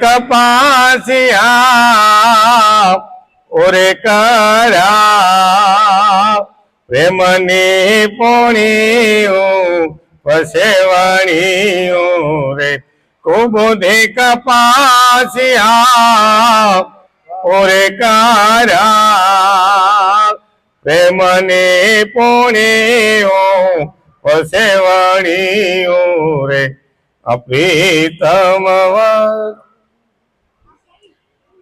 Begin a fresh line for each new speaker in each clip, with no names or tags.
કપાસિયા, ઓરે કરા, પ્રેમની પોણીયું પસેવણીયું રે. કુબુધે કપાસિયા, ઓરે કરા, પ્રેમની પોણીયું પસેવણીયું રે. અપ્રીતમ વર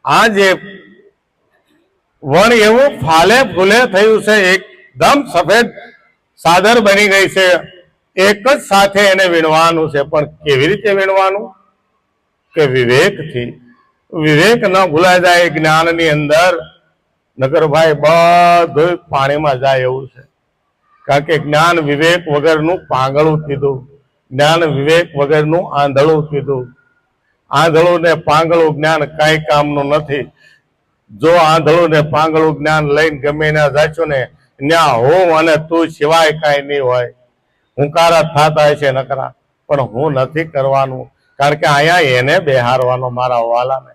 આ જે વણ એવું ફાલે ફૂલે થયું છે, એકદમ સફેદ સાદર બની ગઈ છે. એક જ સાથે એને વીણવાનું છે, પણ કેવી રીતે વીણવાનું? કે વિવેકથી. વિવેક ન ભૂલાઈ જાય જ્ઞાનની અંદર. નગરભાઈ બધું પાણીમાં જાય એવું છે. કારણ કે જ્ઞાન વિવેક વગરનું પાંગળું કીધું. જ્ઞાન વિવેક વગરનું આંધળું કીધું. આંધળું ને પાંગળું જ્ઞાન કઈ કામનું નથી. જો આંધળું ને પાંગળું જ્ઞાન લઈને ગમે ના જાચો ને, ત્યાં હું અને તું સિવાય કાંઈ નહીં હોય. હુંકારા થતા છે નકરા, પણ હું નથી કરવાનું. કારણ કે અહીંયા એને બેહારવાનો મારા વાલાને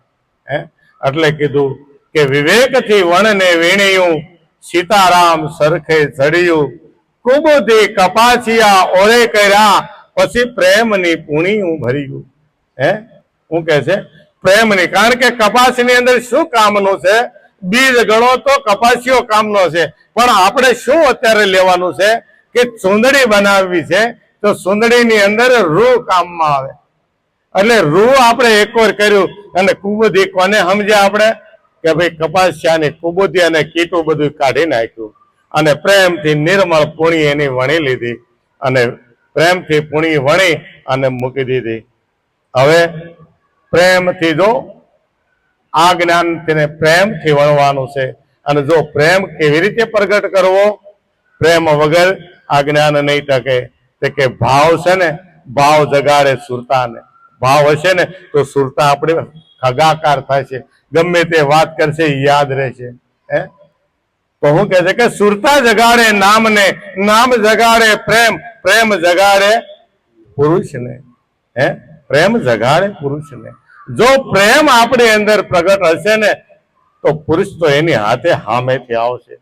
હે? એટલે કીધું કે વિવેકથી વણને વીણ્યું, સીતારામ સરખે ચડ્યું કુબુધી કપાસિયા ઓરે કર્યા, પછી પ્રેમની પૂણીયું ભર્યું. હે? શું કે છે? પ્રેમની. કારણ કે કપાસની અંદર શું કામનું છે? બીજ ગણો તો કપાસીઓ કામનો છે. પણ આપણે શું અત્યારે લેવાનું છે? કે ચૂંદડી બનાવવી છે, તો ચૂંદડીની અંદર રૂ કામમાં આવે. એટલે રૂ આપણે એક વાર કર્યું અને કુબુદી કોને સમજ્યા આપણે? કે ભાઈ કપાસિયાની કુબુદી અને કીટું બધું કાઢી નાખ્યું. અને પ્રેમથી નિર્મળ પૂણી એની વણી લીધી. અને પ્રેમથી પૂણી વણી અને મૂકી દીધી. હવે પ્રેમથી જો આ જ્ઞાન તેને પ્રેમથી વણવાનું છે. અને જો પ્રેમ કેવી રીતે પ્રગટ કરવો? પ્રેમ વગર આ જ્ઞાન નહીં ટકે. તે કે ભાવ છે ને, ભાવ જગાડે સુરતાને. ભાવ હશે ને, તો સુરતા આપણે ખગાકાર થાય છે. ગમે તે વાત કરશે, યાદ રહેશે. હે? તો હું કહે છે કે સુરતા જગાડે નામને, નામ જગાડે પ્રેમ. પ્રેમ જગાડે પુરુષને. હે? પ્રેમ જગાડે પુરુષને. જો પ્રેમ આપણી અંદર પ્રગટ હશે ને, તો પુરુષ તો એની હાથે હામેથી આવશે.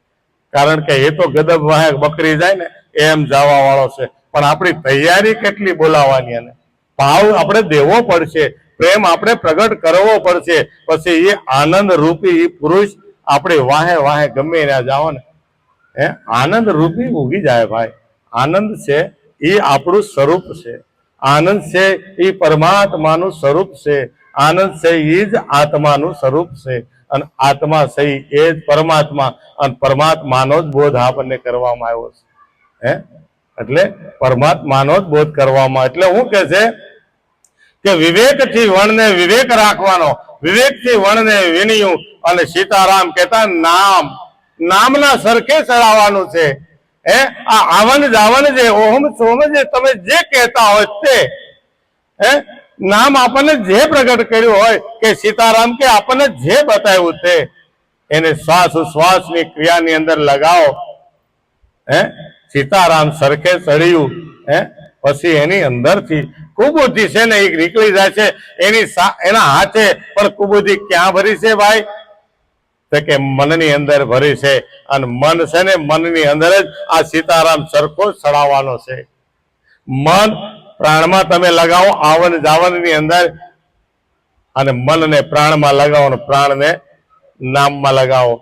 કારણ કે એ તો ગદબ વાહે બકરી જાય ને, એમ જવા વાળો છે. પણ આપણી તૈયારી કેટલી બોલાવવાની અને ભાવ આપણે દેવો પડશે, પ્રેમ આપણે પ્રગટ કરવો પડશે. પછી એ આનંદ રૂપી ઈ પુરુષ આપણી વાહે વાહે ગમે ત્યાં જાઓ ને, હે? આનંદ રૂપી ઉગી જાય ભાઈ. આનંદ છે એ આપણું સ્વરૂપ છે. આનંદ છે એ પરમાત્માનું સ્વરૂપ છે. આનંદ છે જ આત્માનું સ્વરૂપ છે. અને આત્મા છે એ જ પરમાત્મા. અને પરમાત્માનો જ બોધ આપણને કરવામાં આવ્યો છે. હે? એટલે પરમાત્માનો જ બોધ કરવામાં એટલે હું કે છે કે વિવેકથી વણને વિવેક રાખવાનો, વિવેકથી વણને વિનિયું અને સીતારામ કહેતા નામ, નામના સરખે ચડાવવાનું છે. હે? આ આવન જાવન જે, ઓહમ સોમ જે તમે જે કહેતા હોય તે, હે? નામ આપણને જે પ્રગટ કર્યું હોય કે સીતારામ કે આપણને જે બતાવ્યું તે, એને શ્વાસ ઉશ્વાસની ક્રિયાની અંદર લગાવો. હે? સીતારામ સરખે ચડ્યું. હે? પછી એની અંદરથી કુબુદ્ધિ છે ને એ નીકળી જાય છે. એની એના હાથે પણ કુબુદ્ધિ ક્યાં ભરી છે ભાઈ? તો કે મનની અંદર ભરી છે. અને મન છે ને મનની અંદર જ આ સીતારામ સરખો ચડાવવાનો છે. મન પ્રાણમાં તમે લગાવો આવન જાવનની અંદર અને મનને પ્રાણમાં લગાવો અને પ્રાણને નામમાં લગાવો.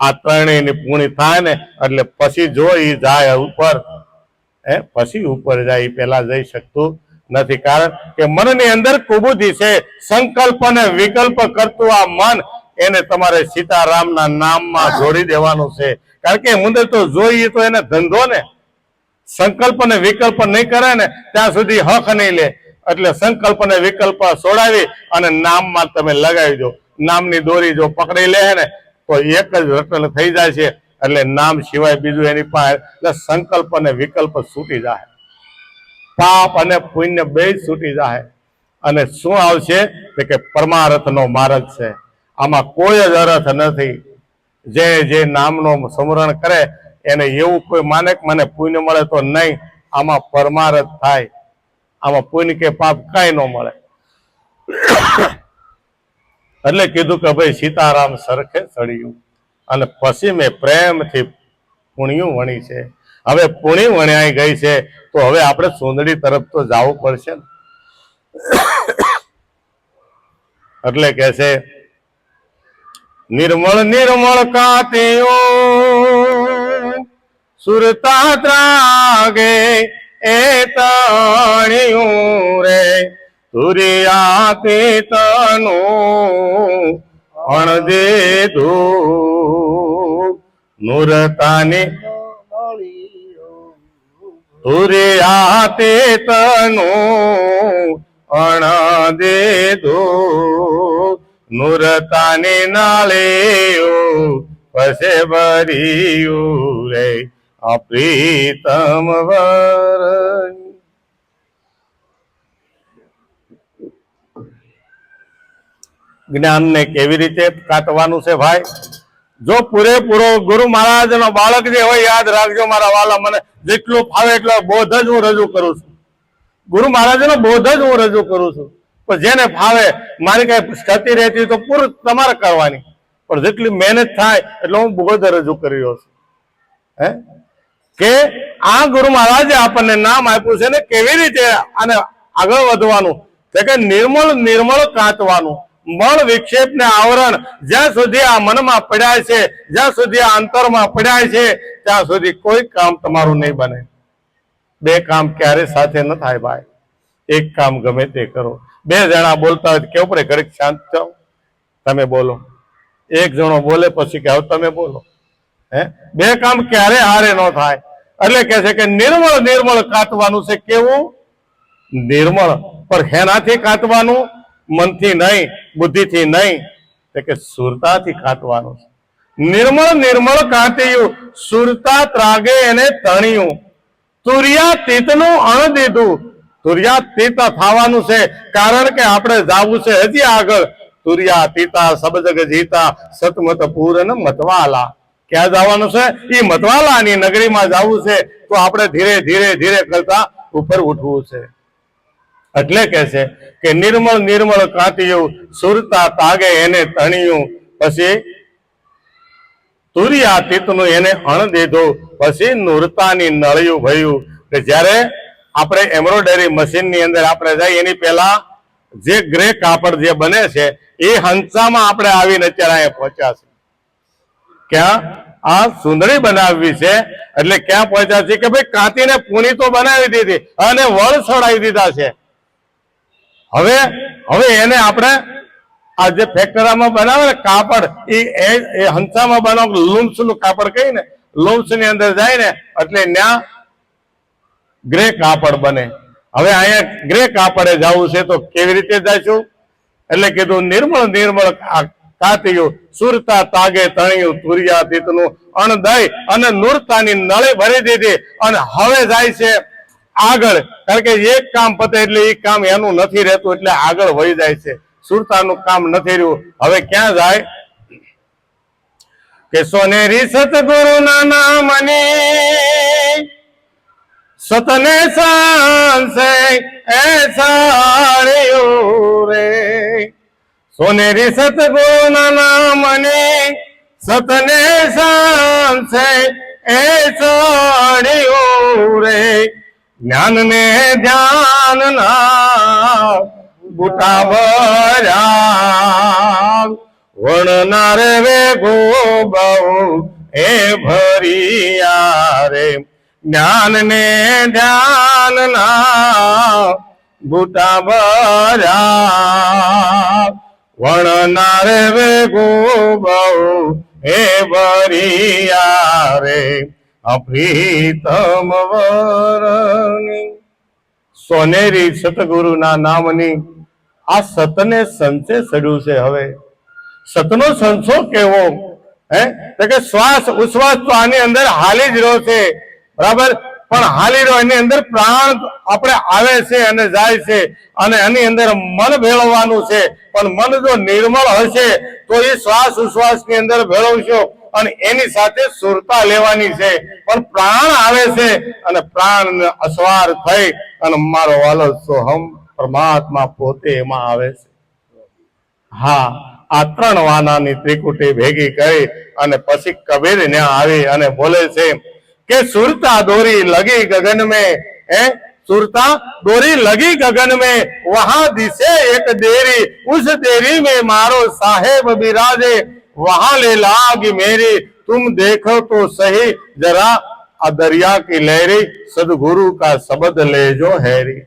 આ ત્રણેયની પૂર્ણી થાય ને એટલે પછી જો એ જાય ઉપર એ પછી ઉપર જાય એ પેલા જઈ શકતું નથી. કારણ કે મનની અંદર કુબુદ્ધિ છે, સંકલ્પ અને વિકલ્પ કરતું આ મન એને તમારે સીતારામના નામમાં જોડી દેવાનું છે. કારણ કે મુંદર તો જોઈએ તો એને ધંધો ને સંકલ્પ ને વિકલ્પ નહીં કરે ને ત્યાં સુધી હક નહીં લે. એટલે સંકલ્પ ને વિકલ્પ છોડાવી અને નામમાં તમે લગાવી દો નામની દોરી જો પકડી લે ને તો એક જ રટલ થઈ જાય છે. એટલે નામ સિવાય બીજું એની પાસે એટલે સંકલ્પ અને વિકલ્પ છૂટી જાય પાપ અને પુણ્ય બે છૂટી જાય અને શું આવશે? કે પરમાર્થનો માર્ગ છે. આમાં કોઈ જ અર્થ નથી. જે જે નામનો સ્મરણ કરે એને એવું કોઈ માને મને પુણ્ય મળે તો નહીં. આમાં પરમાર્થ થાય. આમાં પુણ્ય કે પાપ કાંઈ ન મળે. એટલે કીધું કે ભાઈ સીતારામ સરખે ચડ્યું. અને પછી મેં પ્રેમથી પુણ્યું વણી છે. હવે પુણ્ય વણ્યાઈ ગઈ છે, તો હવે આપણે સુંદડી તરફ તો જવું પડશે ને. એટલે કે છે, નિર્મળ નિર્મળ કાતિયો સુરતા ત્રાગે એ તણિયું રે. તુરિયા તે તનું અણદે ધો. નુરતાને તુરિયા તે તનું અણદે ધો. નુરતાને નાળે પસે ભર્યું રે. પ્રીતમ વર જ્ઞાનને કેવી રીતે કાટવાનું છે ભાઈ? જો પૂરેપૂરો ગુરુ મહારાજનો બાળક જે હોય, યાદ રાખજો મારા વાલા, મને જેટલું ફાવે એટલો બોધ જ હું રજૂ કરું છું. ગુરુ મહારાજનો બોધ જ હું રજૂ કરું છું. પણ જેને ફાવે, મારી કઈ ક્ષતિ રહેતી તો પૂરું તમારે કરવાની. પણ જેટલી મહેનત થાય, એટલે હું બોધ રજૂ કરી રહ્યો છું. હે? કે આ ગુરુ મહારાજે આપણને નામ આપ્યું છે ને કેવી રીતે આને આગળ વધવાનું? તો કે નિર્મળ નિર્મળ કાંતવાનું. મળ વિક્ષેપ ને આવરણ જ્યાં સુધી આ મનમાં પડ્યા છે, જ્યાં સુધી આ અંતરમાં પડ્યા છે, ત્યાં સુધી કોઈ કામ તમારું નહીં બને. બે કામ ક્યારે સાથે ન થાય ભાઈ. એક કામ ગમે તે કરો. બે જણા બોલતા હોય કેવું પડે? ઘડીક શાંત થાવ તમે બોલો. એક જણો બોલે પછી કે તમે બોલો. હે? બે કામ ક્યારે હારે ન થાય. એટલે કે છે કે નિર્મળ નિર્મળ કાતવાનું છે કેવું? નિર્મળ. પણ હેનાથી કાતવાનું? મનથી નહીં, બુદ્ધિથી નહીં. કે સુરતાથી કાતવાનું છે. નિર્મળ નિર્મળ કાંતિયું, સુરતા ત્રાગે એને તણિયું. તુરિયા તીતનું અણ દીધું. તુરિયા તીત થવાનું છે. કારણ કે આપણે જાવું છે હજી આગળ. તુર્યા તીતા, સબજગ જીતા, સતમત પૂરન મતવાલા. ક્યાં જવાનું છે? એ મતવાલાની નગરીમાં જવું છે. તો આપણે ધીરે ધીરે ધીરે કરતા ઉપર ઉઠવું છે. એટલે કે છે કે નિર્મળ નિર્મળ કાંતિયું, સુરતા તાગે એને તણિયું. પછી તુરિયા તીતનું એને અણ દીધું. પછી નૂરતાની નળિયું ભયું કે જ્યારે આપણે એમ્બ્રોઇડરી મશીનની અંદર આપણે જઈએ, એની પહેલા જે ગ્રે કાપડ જે બને છે, એ હંસામાં આપણે આવીને અત્યારે અહીંયા પહોંચ્યા છે. ક્યાં? આ સુંદરી બનાવવી છે. એટલે ક્યાં પહોંચ્યા છે કે ભાઈ કાંતીને પૂણી તો બનાવી દીધી અને વળ છોડાવી દીધા છે. હવે હવે એને આપણે આ જે ફેક્ટરામાં બનાવે ને કાપડ, એ એ- હંસામાં બનાવ લૂમ્સનું કાપડ કહી ને લૂમ્સની અંદર જાય ને, એટલે ત્યાં ગ્રે કાપડ બને. હવે અહીંયા ગ્રે કાપડે જવું છે તો કેવી રીતે જઈશું એટલે કીધું નિર્મળ નિર્મળ કાતિયું સુરતા તાગે તણિયું, તુરિયા અણ દઈ અને નુરતાની નળે ભરી દીધી. અને હવે જાય છે આગળ. કારણ કે એક કામ પતે એટલે એ કામ એનું નથી રહેતું, એટલે આગળ વહી જાય છે. સુરતાનું કામ નથી રહ્યું. હવે ક્યાં જાય? કે સોનેરી સતગુરુના નામની સતને સાંસે એ સાળ્યું રે. સોનેરી સતગુણના નામની સતને સાંસે એ સાળ્યું રે. જ્ઞાન ને ધ્યાન ના બુટા ભર્યા વણનાર વેગો બહુ એ ભરિયા રે. જ્ઞાન ને ધ્યાન ના બુટા ભર્યા વણનાર ગો બહુ હે ભરિયા રે અપ્રીતમ વરણી. સોનેરી સતગુરુના નામની આ સતને સંસે સડ્યું છે હવે. સતનો સંસો કેવો? હે? કે શ્વાસ ઉશ્વાસ તો આની અંદર હાલી જ રહ્યો છે. બરાબર? પણ હાલી રહ્યો, એની અંદર પ્રાણ આપણે આવે છે અને જાય છે અને એની અંદર મન ભેળવવાનું છે. પણ મન જો નિર્મળ હશે, તો એ શ્વાસ ઉશ્વાસની અંદર ભેળવશો અને એની સાથે સુરતા લેવાની છે. પણ પ્રાણ આવે છે અને પ્રાણ અસવાર થઈ અને મારો વાલો સોહમ પરમાત્મા પોતે એમાં આવે છે. હા, આ ત્રણ વાનાની ત્રિકુટી ભેગી કરી અને પછી કબીર ને આવી અને બોલે છે કે સુરતા દોરી લગી ગગન में है सुरता डोरी लगी गगन में वहां दिसे एक देरी उस देरी में मारो साहेब बिराजे वहां ले लागी मेरी तुम देखो तो सही जरा आ दरिया की लहरी सदगुरु का शब्द ले जो हैरी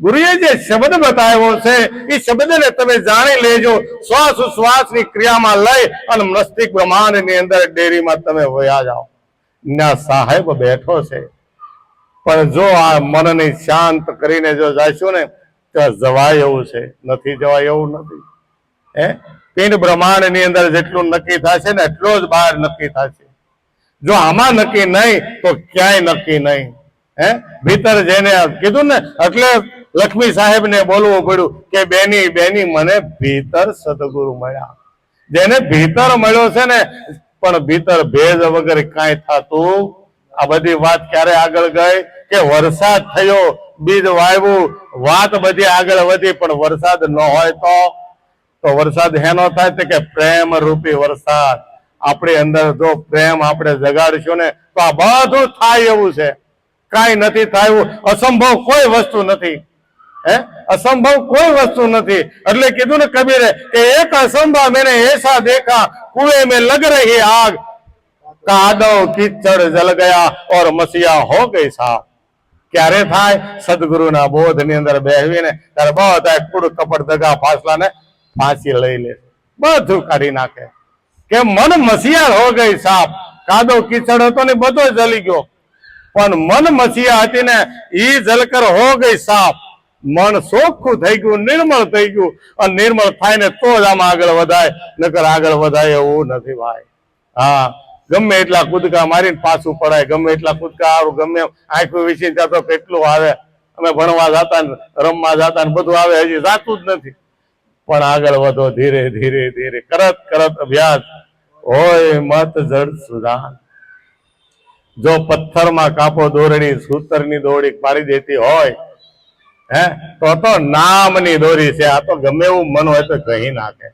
ગુરુએ જે શબ્દ બતાવ્યો છે એ શબ્દને તમે જાણી લેજો શ્વાસ ઉશ્વાસની ક્રિયામાં લઈ અને મસ્તિષ્ક બ્રહ્માંડની અંદર ડેરીમાં તમે વયા જાઓ ના સાહેબ બેઠો છે. પણ જો આ મનને શાંત કરીને જો જાશું ને, તો જવાય એવું છે. નથી જવાય એવું નથી. હે? પિંડ બ્રહ્માંડની અંદર જેટલું નક્કી થશે ને, એટલો જ બહાર નક્કી થશે. જો આમાં નક્કી નહીં, તો ક્યાંય નક્કી નહીં. હે? ભીતર જેને કીધું ને, એટલે લક્ષ્મી સાહેબ ને બોલવું પડ્યું કે, બેની બેની, મને ભીતર સદગુરુ મળ્યા. જેને ભીતર મળ્યો છે ને પણ ભીતર ભેજ વગર કાંઈ થતું આ બધી વાત ક્યારે આગળ ગઈ? કે વરસાદ થયો, બીજ વાવ્યું વાત બધી આગળ વધી, પણ વરસાદ ન હોય તો? તો વરસાદ હેનો થાય કે પ્રેમ રૂપી વરસાદ. આપણી અંદર જો પ્રેમ આપણે જગાડશું ને, તો આ બધું થાય એવું છે. કાંઈ નથી થાય, અસંભવ કોઈ વસ્તુ નથી. હે? અસંભવ કોઈ વસ્તુ નથી. એટલે કીધું ને કબીરે કે એક અસંભવ મેને એસા દેખા કુએ में लग रही आग કાદવ કીચડ જલ ગયા ઓર મસીયા હો ગઈ સાફ ક્યારે થાય સદગુરુના બોધ ની અંદર બેસવીને ત્યારે બધા કુડ કપડ દગા ફાસલા ને ફાંસી લઈ લે બધું કાઢી નાખે કે મન મસીયા હો ગઈ સાફ કાદવ કીચડ હતો ને બધો જલી ગયો પણ મન મસીયા હતી ને ઈ જલકર હો ગઈ સાફ મન ચોખ્ખું થઈ ગયું, નિર્મળ થઈ ગયું. અને નિર્મળ થાય ને તો જ આમાં આગળ વધાય. નકર આગળ વધાય એવું નથી ભાઈ. હા, ગમે એટલા કૂદકા મારીને પાછું પડાય, ગમે એટલા કૂદકા આવું ગમે આંખ વિસીને ત્યાં કેટલું આવે. અમે ભણવા જતા ને, રમવા જતા ને બધું આવે, હજી જાતું જ નથી. પણ આગળ વધો ધીરે ધીરે ધીરે. કરત કરત અભ્યાસ. હોય મત જડ સુધાન. જો પથ્થરમાં કાપો દોરણી સૂતરની દોરડી પાડી દેતી હોય હે? તો તો નામની દોરી છે. આ તો ગમે એવું મન હોય તો કહી નાખે.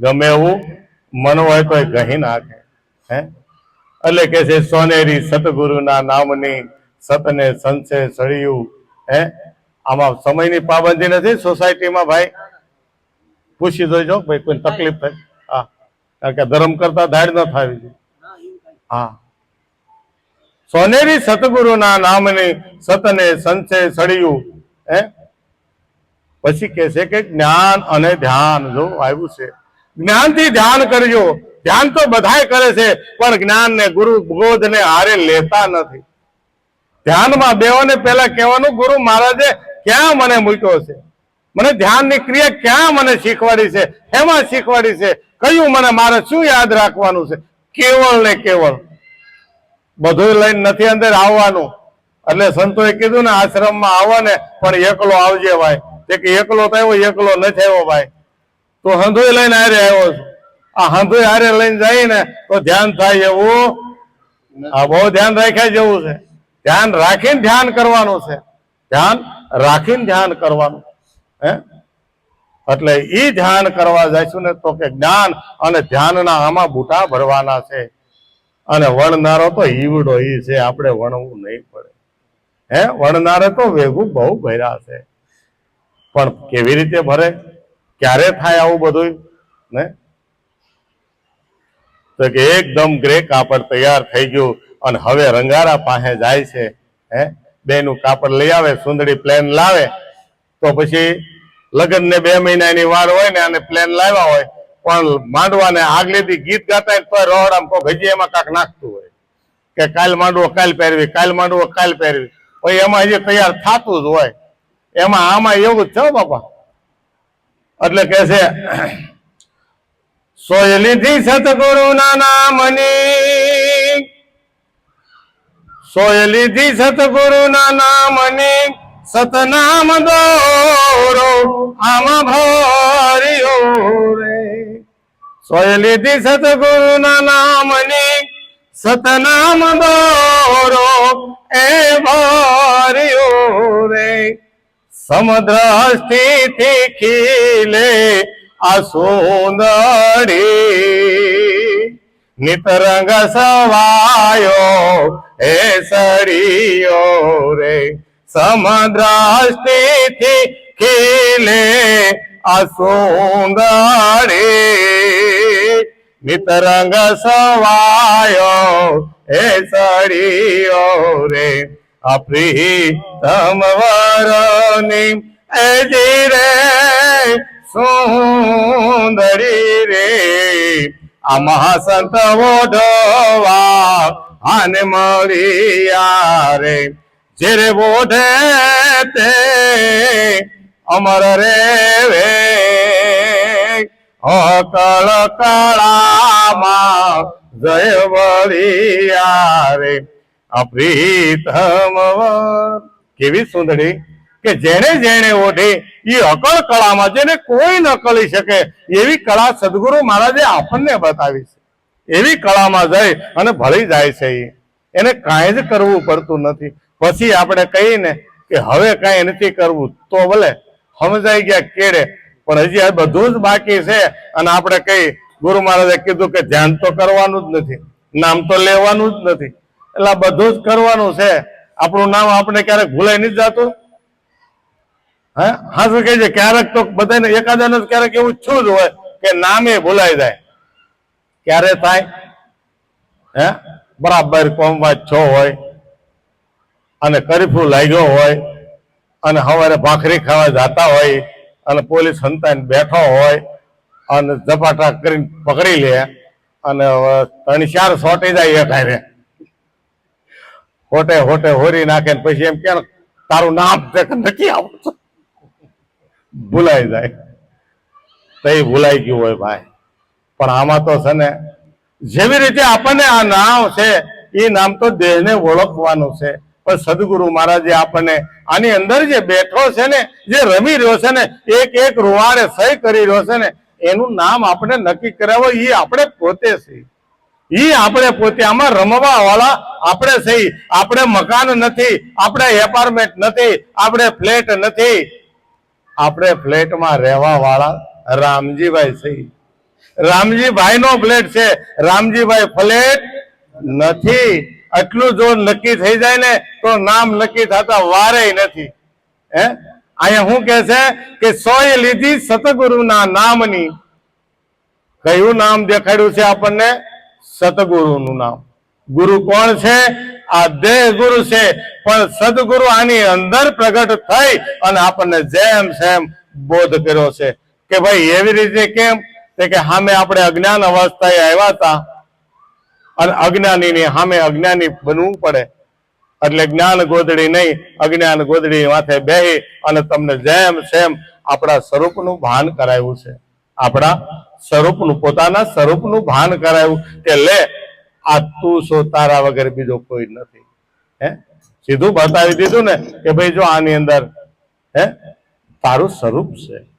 ગમે એવું મન હોય તો કહી નાખે. હે? એટલે કે છે, સોનેરી સતગુરુના નામની સતને સંશે સળિયું. હે? આમાં સમયની પાબંદી નથી સોસાયટીમાં, ભાઈ? પૂછી જોઈજો ભાઈ કોઈ તકલીફ થાય. હા. કારણ કે ધર્મ કરતા ધાડ ન થાય જોઈએ હા. સોનેરી સતગુરુના નામની સતને સંશે સળિયું. હે? પછી કે છે કે જ્ઞાન અને ધ્યાન, જો આવ્યું છે. જ્ઞાનથી ધ્યાન કરજો. ધ્યાન તો બધાય કરે છે, પણ જ્ઞાન ને ગુરુ બોધ ને હારે લેતા નથી. ધ્યાનમાં બેઓને પહેલા કહેવાનું, ગુરુ મહારાજે, ક્યાં મને મૂક્યો છે? મને ધ્યાનની ક્રિયા ક્યાં મને શીખવાડી છે? એમાં શીખવાડી છે? કયું મને મારે શું યાદ રાખવાનું છે? કેવળ ને કેવળ. બધું લઈને નથી અંદર આવવાનું. એટલે સંતોએ કીધું ને, આશ્રમમાં આવો ને, પણ એકલો આવજે ભાઈ. તે કે, એકલો થયો એકલો નથી આવ્યો ભાઈ. તો હંધોય લઈને હારે આવ્યો આ હંધોય હારે લઈને જાય ને તો ધ્યાન થાય એવું. આ બહુ ધ્યાન રાખ્યા જેવું છે. ધ્યાન રાખીને ધ્યાન કરવાનું છે. ધ્યાન રાખીને ધ્યાન કરવાનું. હે? એટલે ઈ ધ્યાન કરવા જઈશું ને તો કે જ્ઞાન અને ધ્યાનના આમાં બુટા ભરવાના છે. અને વણનારો તો ઈવડો ઈ છે, આપણે વણવું નહીં પડે. હે, વણનારે તો વેગું બહુ ભર્યા છે. પણ કેવી રીતે ભરે? ક્યારે થાય આવું બધું? ને? તો કે એકદમ ગ્રે કાપડ તૈયાર થઈ ગયું અને હવે રંગારા પાસે જાય છે. હે, બેનું કાપડ લઈ આવે, સુંદરી પ્લેન લાવે. તો પછી લગ્ન ને બે મહિનાની વાર હોય ને અને પ્લેન લાવ્યા હોય, પણ માંડવાને આગલેથી ગીત ગાતા તો રોડામ કોઈ હજી એમાં કાંક નાખતું હોય. કે કાલ માંડવો, કાલ પહેરવી, કાલ માંડવો, કાલ પહેરવી. પછી એમાં જે તૈયાર થતું જ હોય, એમાં આમાં એવું જ છે બાપા. એટલે કે છે સોયલીથી સતગુરુના નામની. સોયલીથી સતગુરુના નામની. સતનામ દોરો, આમાં ભર્યો રે. સોયલીથી સતગુરુના નામની. સતનામ બોરો એ ભર્યો રે. સમદ્ર સ્થિતિ ખીલે આ સુંદરી નિતરંગ સવાયો હે સરિયો રે. સમદ્રષ્ટિથી ખીલે આ સુંદરી નિતરંગ સવાયો હે સરિયો રે અપ્રી એ એજી રે સુંદરી રે આ મહાસંત વોઢવા આને મળ્યા રે જે રે બોધે તે અમર રે વે અકળ કળામાં જય વળિયા રે અપ્રીતમ. કેવી સુંદરી કે જેને જેને ઓઢી એ અકળ કળામાં જેને કોઈ ન કળી શકે, એવી કળા સદગુરુ મહારાજે આપણને બતાવી છે. એવી કળામાં જઈ અને ભળી જાય છે એ એને કાંઈ જ કરવું પડતું નથી. પછી આપણે કહીએ ને કે હવે કાંઈ નથી કરવું, તો ભલે, સમજાઈ ગયા કેડે પણ હજી આ બધું જ બાકી છે અને આપણે કઈ ગુરુ મહારાજે કીધું કે ધ્યાન તો કરવાનું જ નથી, નામ તો લેવાનું જ નથી. એટલે બધું જ કરવાનું છે. આપણું નામ આપણે ક્યારેક ભૂલાઈ નથી જતું? હે? હા, શું કહે છે ક્યારેક તો બધાને એકાદાને ક્યારેક એવું છું જ હોય કે નામે ભૂલાઈ જાય. ક્યારે થાય? હે? બરાબર કોમવાજ છો હોય, અને કરફ્યુ લાગ્યો હોય, અને સવારે ભાખરી ખાવા જતા હોય અને પોલીસ સંતાન બેઠો હોય અને ઝપાટા કરીને પકડી લે અને ત્રણ ચાર સોટી જાય એક હારે. હોટે હોટે હોરી નાખે ને પછી એમ કે તારું નામ નથી આવતું. ભૂલાઈ જાય. તો એ ભૂલાઈ ગયું હોય ભાઈ. પણ આમાં તો છે ને, જેવી રીતે આપણને આ નામ છે, એ નામ તો દેહને ઓળખવાનું છે. પણ સદગુરુ મહારાજે આપણને આની અંદર જે બેઠો છે ને, જે રમી રહ્યો છે ને, એક એક રૂવાડે સહી કરી રહ્યો છે ને, એનું નામ આપણે નક્કી કરાવો એ આપણે પોતે છે. ઈ આપણે પોતે, આમાં રમવા વાળા આપણે સહી આપણે મકાન નથી, આપણે એપાર્ટમેન્ટ નથી, આપણે ફ્લેટ નથી. આપણે ફ્લેટમાં રહેવા વાળા રામજીભાઈ સહી રામજીભાઈ નો ફ્લેટ છે. રામજીભાઈ ફ્લેટ નથી. આટલું જો નક્કી થઈ જાય ને, તો નામ નક્કી થતા વારે નથી. હે? અહીંયા શું કે છે કે, સોય લીધી સતગુરુના નામની. કયું નામ દેખાડ્યું છે આપણને? સતગુરુનું નામ. ગુરુ કોણ છે? આ દેહ ગુરુ છે. પણ સદગુરુ આની અંદર પ્રગટ થઈ અને આપણને જેમ સેમ બોધ કર્યો છે. કે ભાઈ એવી રીતે કેમ? કે સામે આપણે અજ્ઞાન અવસ્થાએ આવ્યા હતા. અને અજ્ઞાનીની સામે અજ્ઞાની બનવું પડે. એટલે જ્ઞાન ગોદડી નહીં, અજ્ઞાન ગોદડી માથે બેહી અને તમને જેમ સેમ આપણા સ્વરૂપનું ભાન કરાવ્યું છે. આપણા સ્વરૂપનું, પોતાના સ્વરૂપનું ભાન કરાવ્યું કે લે, આ તું છો તારા વગર બીજો કોઈ નથી. હે? સીધું બતાવી દીધું ને કે ભાઈ જો આની અંદર, હે? તારું સ્વરૂપ છે.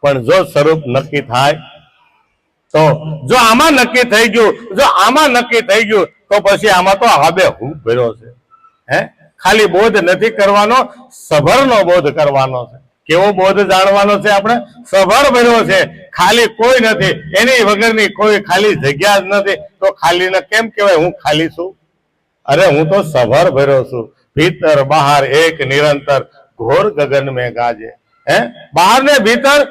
પણ જો સ્વરૂપ નક્કી થાય તો જો આમાં નક્કી થઈ ગયું, જો આમાં નક્કી થઈ ગયું, તો પછી આમાં તો હવે હું ભર્યો છે. હે? ખાલી બોધ નથી કરવાનો, સભરનો બોધ કરવાનો છે. કેવો બોધ જાણવાનો છે આપણે? સભર ભર્યો છે. ખાલી કોઈ નથી. એની વગરની કોઈ ખાલી જગ્યા જ નથી. તો ખાલીને કેમ કહેવાય? હું ખાલી છું? અરે હું તો સભર ભર્યો છું. ભીતર બહાર એક નિરંતર ઘોર ગગન મેં ગાજે. હે? બહાર ને ભીતર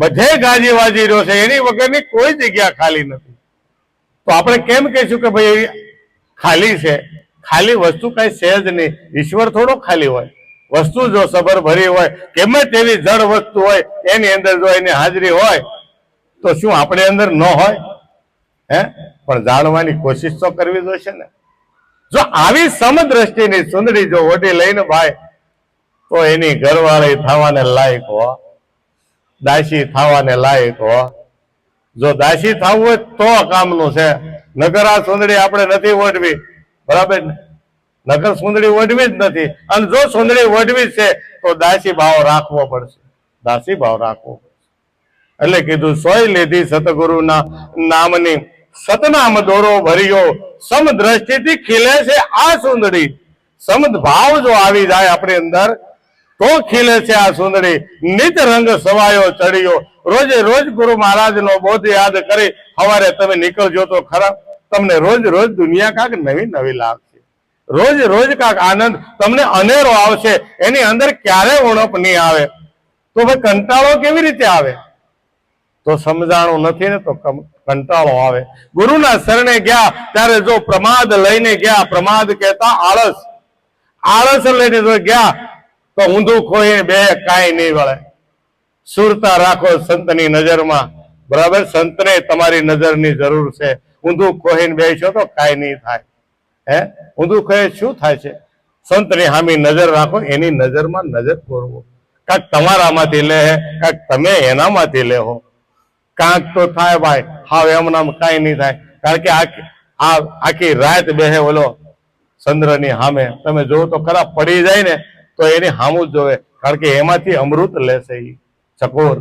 બધે ગાજી વાજી રહ્યો છે. એની વગરની કોઈ જગ્યા ખાલી નથી. તો આપણે કેમ કહીશું કે ભાઈ ખાલી છે? ખાલી વસ્તુ કઈ છે જ નહીં. ઈશ્વર થોડો ખાલી હોય. વસ્તુ જો સબર ભરી હોય, ગમે તેવી જળ વસ્તુ હોય, એની અંદર જો એની હાજરી હોય, તો શું આપણે અંદર ન હોય? હે? પણ જાણવાની કોશિશ તો કરવી જોઈશે ને. જો આવી સમદ્રષ્ટિની સુંદરી જો ઓઢી લઈને ભાઈ, તો એની ઘરવાળી થવાને લાયક હો. દાસી થવાને લાયક, હો. જો દાસી થવું હોય તો કામનું છે. નગર આ સુંદડી આપણે નથી ઓઢવી. બરાબર? નગર સુંદડી ઓઢવી જ નથી. અને જો સુંદડી ઓઢવી છે, તો દાસી ભાવ રાખવો પડશે. દાસી ભાવ રાખવો એટલે કીધું, સોય લીધી સતગુરુના નામની. સતનામ દોરો ભર્યો. સમ દ્રષ્ટિથી ખીલે છે આ સુંદડી સમદ ભાવ જો આવી જાય આપણી અંદર તો ખીલે છે આ સુંદરી. નિત રંગ સવાયો ચડ્યો. રોજે રોજ ગુરુ મહારાજ નો બોધ યાદ કરી, હવારે તમે નીકળજો તો ખરા. તમને રોજ રોજ દુનિયા કાંક નવી નવી લાગશે. રોજ રોજ કાંક આનંદ તમને અનેરો આવશે. એની અંદર ક્યારે ઉણપ નહીં આવે? તો ભાઈ કંટાળો કેવી રીતે આવે? તો સમજાણું નથી ને તો કંટાળો આવે. ગુરુના શરણે ગયા, ત્યારે જો પ્રમાદ લઈને ગયા, પ્રમાદ કહેતા આળસ. આળસ લઈને જો ગયા તો ઊંધું ખોઈને બે કાંઈ નહીં વળે. સુરતા રાખો સંતની નજરમાં. બરાબર? સંતને તમારી નજરની જરૂર છે. ઊંધું ખોહીને બેસો તો કાંઈ નહીં થાય. હે? ઊંધું ખોએ શું થાય છે? સંતની સામે નજર રાખો, એની નજરમાં નજર કોરવો કાંક તમારામાંથી લે, કાંક તમે એનામાંથી લેહો કાંક તો થાય ભાઈ, હાવ એમનામ કાંઈ નહીં થાય. કારણ કે આખી રાત બેહે ઓલો ચંદ્રની સામે તમે જોવો તો ખરા પડી જાય ને તો એની હામું જોવે. કારણ કે એમાંથી અમૃત લેશે એ ચકોર.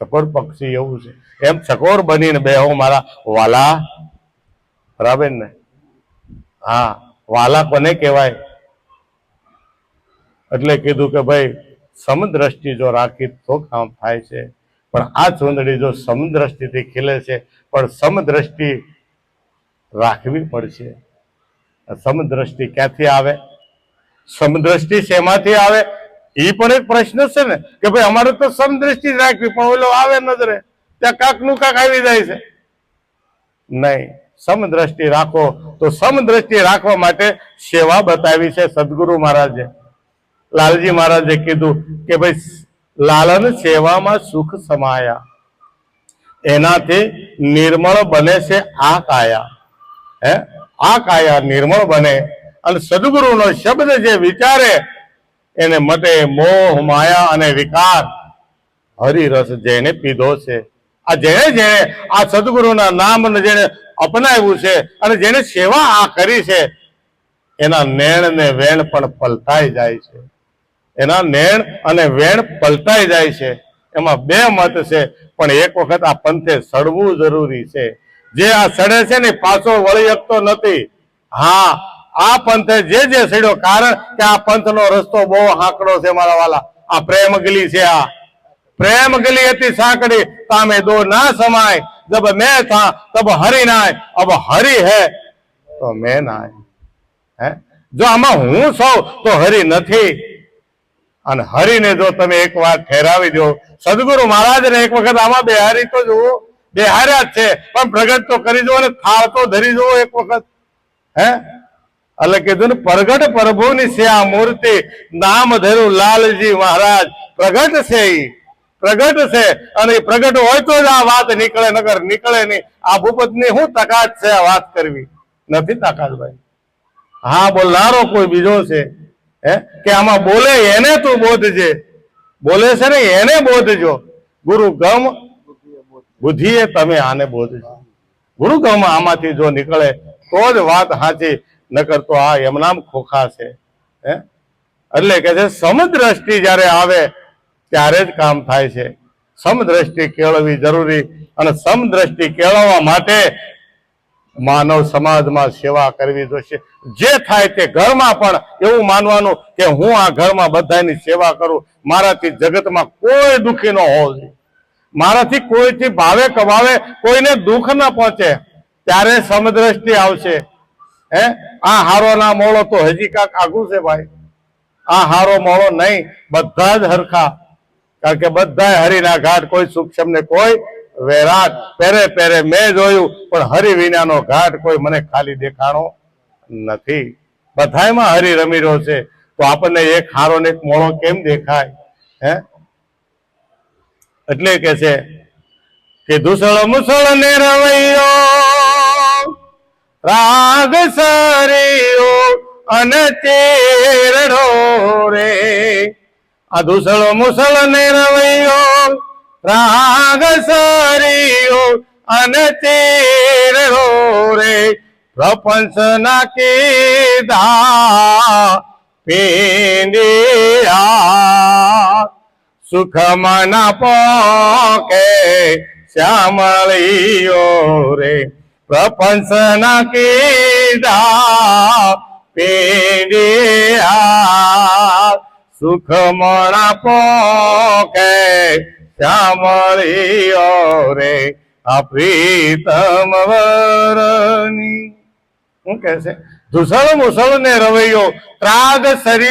ચકોર પક્ષી એવું છે. એમ ચકોર બનીને બેહો મારા વાલા. બરાબર ને? હા, વાલા કોને કહેવાય? એટલે કીધું કે ભાઈ, સમદ્રષ્ટિ જો રાખી તો કામ થાય છે. પણ આ ચૂંદડી જો સમદ્રષ્ટિથી ખીલે છે, પણ સમદ્રષ્ટિ રાખવી પડશે. સમદ્રષ્ટિ ક્યાંથી આવે? સમદ્રષ્ટિ શેમાંથી આવે? એ પણ એક પ્રશ્ન છે ને, કે ભાઈ અમારે તો સમદ્રષ્ટિ રાખવી, પણ ઓલો આવે નજરે, ત્યાં કાકનું કાક આવી જાય છે. નહીં, સમદ્રષ્ટિ રાખો, તો સમદ્રષ્ટિ રાખવા માટે સેવા બતાવી છે સદગુરુ મહારાજે. લાલજી મહારાજે કીધું કે ભાઈ, લાલન સેવામાં સુખ સમાયા. એનાથી નિર્મળ બને છે આ કાયા. હે? આ કાયા નિર્મળ બને અને સદગુરુનો શબ્દ જે વિચારે એને મતે મોહ, માયા અને વિકાર હરિરસ જેને પીધો છે. આ જેને જેને આ સદગુરુના નામને જેને અપનાવ્યું છે અને જેને સેવા આ કરી છે, એના નેણ ને વેણ પણ પલટાઈ જાય છે. એના નેણ અને વેણ પલટાઈ જાય છે. એમાં બે મત છે, પણ એક વખત આ પંથે સડવું જરૂરી છે. જે આ સડે છે ને પાછો વળી શકતો નથી. હા આ પંથે જે જે સડ્યો, કારણ કે આ પંથનો રસ્તો બહુ હાંકડો છે મારા વાલા. આ પ્રેમ ગલી છે આ. પ્રેમ ગલી હતી સાંકડી તામે દો ના સમાય. જબ મેં થા, તબ હરી નાય. અબ હરી હે, તો મેં નાય. હે? જો આમાં હું સૌ, તો હરી નથી. અને હરીને જો તમે એક વાર ઠેરાવી દો, સદગુરુ મહારાજને એક વખત આમાં બેહારી તો જુઓ. બેહાર્યા જ છે, પણ પ્રગટ તો કરી જુઓ અને થાળ તો ધરી જુઓ એક વખત. હે? એટલે કીધું પ્રગટ પ્રભુની છે આ મૂર્તિ. નામ ધર્યું લાલજી મહારાજ. પ્રગટ છે પ્રગટ છે. અને પ્રગટ હોય તો જ આ વાત નીકળે નગર નીકળે નહીં. આ ભૂપતની શું તાકાત છે આ વાત કરવી? નથી તાકાત હા, બોલનારો કોઈ બીજો છે. હે? કે આમાં બોલે એને તું બોધજે. બોલે છે ને, એને બોધજો. ગુરુ ગમ, બુદ્ધિએ તમે આને બોધજો. ગુરુ ગમ આમાંથી જો નીકળે, તો જ વાત સાચી. નકર તો આ એમનામ ખોખા છે, હે? એટલે કે છે, સમદ્રષ્ટિ જ્યારે આવે, ત્યારે જ કામ થાય છે. સમદ્રષ્ટિ કેળવવી જરૂરી અને સમદ્રષ્ટિ કેળવવા માટે માનવ સમાજમાં સેવા કરવી જોઈશે જે થાય તે ઘરમાં પણ એવું માનવાનું કે હું આ ઘરમાં બધાની સેવા કરું. મારાથી જગતમાં કોઈ દુઃખી ન હોવો મારાથી કોઈથી ભાવે કમાવે, કોઈને દુઃખ ન પહોંચે, ત્યારે સમદ્રષ્ટિ આવશે. હે? આ હારો ના મોળો તો હજી કાંક આગું છે ભાઈ. આ હારો મોળો નહીં, બધા જ હરખા. કારણ કે બધા હરિના ઘાટ, કોઈ સૂક્ષ્મ ને કોઈ વેરાટ પેરે પેરે મેં જોયું, પણ હરિ વિનાનો ઘાટ કોઈ મને ખાલી દેખાણો નથી. બધામાં હરિ રમી રહ્યો છે. તો આપણને એક હારો ને એક મોળો કેમ દેખાય? હે? એટલે કે છે કે દુસળ મુસળ ને રવૈયો રાગ સરિયો અને તેરડો રે આ દુસળો મુસળ ને રવૈયો રાગ સરિયો અને તેરડો રે પ્રપંચ ના કીધા પેંડિયા. સુખ મન પોકે શ્યામળિયો રે. પ્રપંચ ના કીધા પીડિયા સુખ મરા પોકે શ્યામળીઓ રે આ પ્રીતમ વરની. શું કહે છે? ધુસળ મુસળ ને રવૈયો ત્રાગ શરીર